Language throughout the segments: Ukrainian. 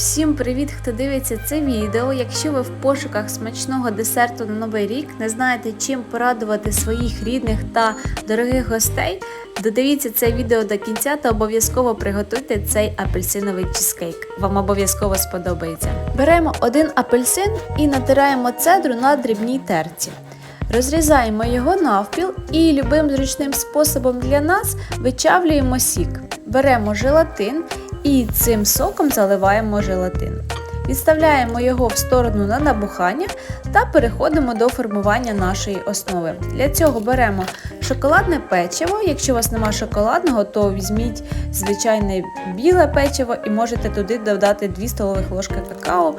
Всім привіт, хто дивиться це відео. Якщо ви в пошуках смачного десерту на новий рік, не знаєте, чим порадувати своїх рідних та дорогих гостей, додивіться це відео до кінця та обов'язково приготуйте цей апельсиновий чизкейк. Вам обов'язково сподобається. Беремо один апельсин і натираємо цедру на дрібній терці. Розрізаємо його навпіл і любим зручним способом для нас вичавлюємо сік. Беремо желатин і цим соком заливаємо желатин. Відставляємо його в сторону на набухання та переходимо до формування нашої основи. Для цього беремо шоколадне печиво. Якщо у вас немає шоколадного, то візьміть звичайне біле печиво і можете туди додати 2 столових ложки какао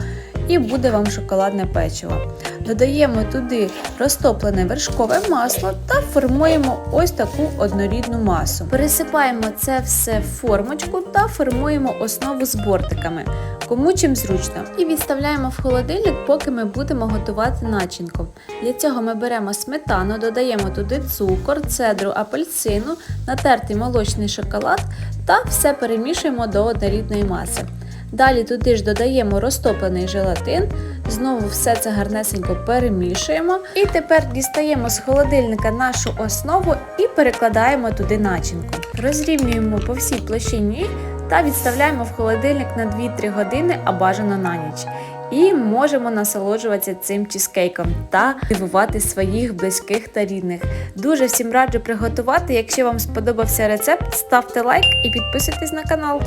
і буде вам шоколадне печиво. Додаємо туди розтоплене вершкове масло та формуємо ось таку однорідну масу. Пересипаємо це все в формочку та формуємо основу з бортиками, кому чим зручно. І відставляємо в холодильник, поки ми будемо готувати начинку. Для цього ми беремо сметану, додаємо туди цукор, цедру апельсину, натертий молочний шоколад та все перемішуємо до однорідної маси. Далі туди ж додаємо розтоплений желатин, знову все це гарнесенько перемішуємо. І тепер дістаємо з холодильника нашу основу і перекладаємо туди начинку. Розрівнюємо по всій площині та відставляємо в холодильник на 2-3 години, а бажано на ніч. І можемо насолоджуватися цим чизкейком та дивувати своїх близьких та рідних. Дуже всім раджу приготувати. Якщо вам сподобався рецепт, ставте лайк і підписуйтесь на канал.